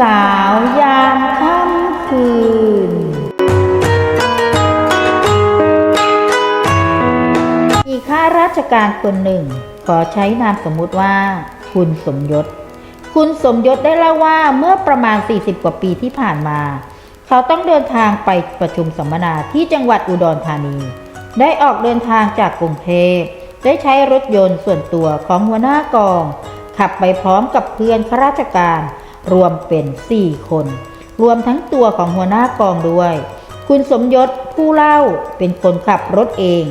สาวยามค่ำคืน มีข้าราชการคนหนึ่ง ขอใช้นามสมมุติว่า คุณสมยศ คุณสมยศได้เล่าว่าเมื่อประมาณ 40 กว่าปีที่ผ่านมา เขาต้องเดินทางไปประชุมสัมมนาที่จังหวัดอุดรธานี ได้ออกเดินทางจากกรุงเทพได้ใช้รถยนต์ส่วนตัวของหัวหน้ากอง ขับไปพร้อมกับเพื่อนข้าราชการ รวมเป็น 4 คน รวมทั้งตัวของหัวหน้ากองด้วย คุณสมยศผู้เล่าเป็นคนขับรถเอง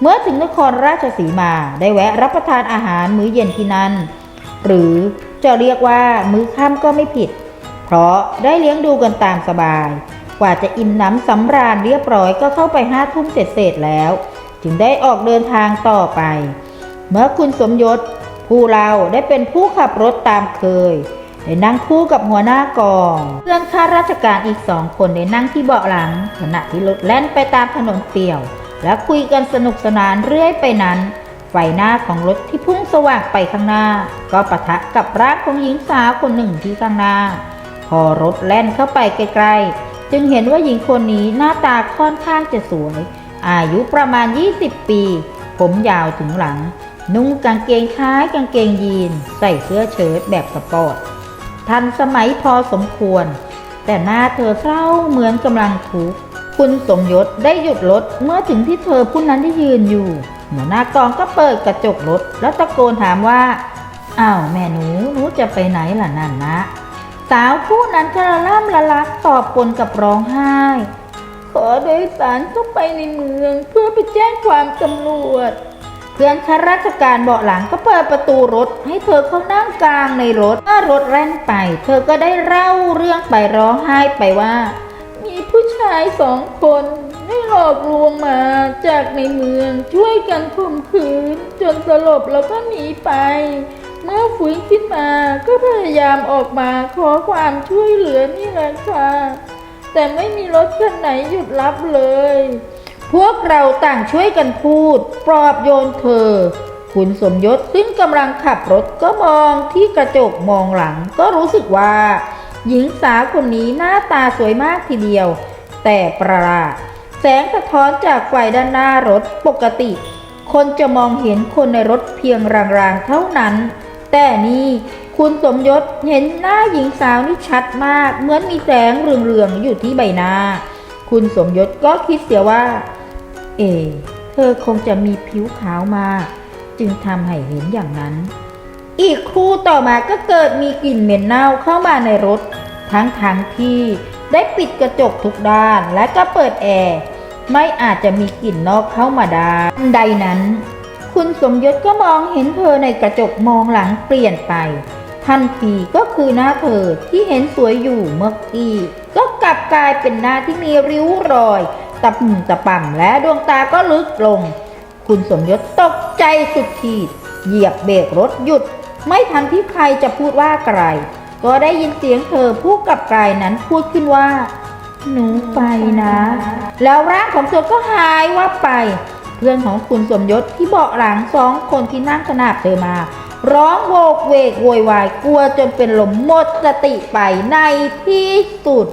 เมื่อถึงนครราชสีมาได้แวะรับประทานอาหารมื้อเย็นที่นั่น หรือจะเรียกว่ามื้อค่ำก็ไม่ผิด เพราะได้เลี้ยงดูกันตามสบาย กว่าจะอิ่มน้ำสำราญเรียบร้อยก็เข้าไปห้าทุ่มเสร็จแล้ว จึงได้ออกเดินทางต่อไป เมื่อคุณสมยศผู้เราได้เป็นผู้ขับรถตามเคย ได้นั่งคู่กับหัวหน้ากอง เพื่อนข้าราชการอีกสองคนได้นั่งที่เบาะหลัง ขณะที่รถแล่นไปตามถนนเปี่ยว และคุยกันสนุกสนานเรื่อยไปนั้น ไฟหน้าของรถที่พุ่งสว่างไปข้างหน้า ก็ปะทะกับร่างของหญิงสาวคนหนึ่งที่ข้างหน้า พอรถแล่นเข้าไปใกล้ๆ จึงเห็นว่าหญิงคนนี้หน้าตาค่อนข้างจะสวย อายุประมาณ 20 ปี ผมยาวถึงหลัง นุ่งกางเกงคล้ายกางเกงยีน ใส่เสื้อเชิ้ตแบบสปอร์ต ทันสมัยพอสมควร แต่หน้าเธอเศร้าเหมือนกำลังทุกข์คุณสมยศได้หยุดรถเมื่อถึงที่เธอผู้นั้นที่ยืนอยู่หัวหน้ากองก็เปิดกระจกรถ แล้วตะโกนถามว่าอ้าวแม่หนูหนูจะไปไหนล่ะนั่นนะสาวผู้นั้นจะละล่ำละลักตอบปนกับร้องไห้ ขอโดยสารเข้าไปในเมืองเพื่อไปแจ้งความตำรวจ พื่อนข้าราชการเบาะหลังก็เปิดประตูรถ ให้เธอเข้านั่งกลางในรถเมื่อรถแล่นไป เธอก็ได้เล่าเรื่องไปร้องไห้ไปว่า มีผู้ชายสองคนได้หลอกลวงมาจากในเมืองช่วยกันข่มขืน จนสลบแล้วก็หนีไป เมื่อฟื้นขึ้นมาก็พยายามออกมาขอความช่วยเหลือนี่แหละค่ะ แต่ไม่มีรถคันไหนหยุดรับเลย พวกเราต่างช่วยกันพูด ปลอบโยนเธอ คุณสมยศซึ่งกำลังขับรถก็มองที่กระจกมองหลังก็รู้สึกว่า หญิงสาวคนนี้หน้าตาสวยมากทีเดียว แต่ประหลาดแสงสะท้อนจากไฟด้านหน้ารถปกติ คนจะมองเห็นคนในรถเพียงรางๆเท่านั้น แต่นี่คุณสมยศเห็นหน้าหญิงสาวนี่ชัดมาก เหมือนมีแสงเรืองๆอยู่ที่ใบหน้า คุณสมยศก็คิดเสียว่า เอ เธอคงจะมีผิวขาวมา จึงทำให้เห็นอย่างนั้น อีกครู่ต่อมาก็เกิดมีกลิ่นเหม็นเน่าเข้ามาในรถ ทั้งทางๆที่ได้ปิดกระจกทุกด้านและก็เปิดแอร์ไม่อาจจะมีกลิ่นนอกเข้ามาได้ทันใดนั้น คุณสมยศก็มองเห็นเธอในกระจกมองหลังเปลี่ยนไปทันทีก็คือหน้าเธอที่เห็นสวยอยู่เมื่อกี้ก็กลับกลายเป็นหน้าที่มีริ้วรอย ตะปุ่มตะป่ำและดวงตาก็ลึกลง คุณสมยศตกใจสุดขีด เหยียบเบรกรถหยุด ไม่ทันที่ใครจะพูดว่าไกลก็ได้ยินเสียงเธอพูดกับกายนั้นพูดขึ้นว่า หนูไปนะ แล้วร่างของเธอก็หายวับไป เพื่อนของคุณสมยศที่เบาะหลังสองคนที่นั่งขนาบเธอมา ร้องโวกเวกโวยวายกลัวจนเป็นลมหมดสติไปในที่สุด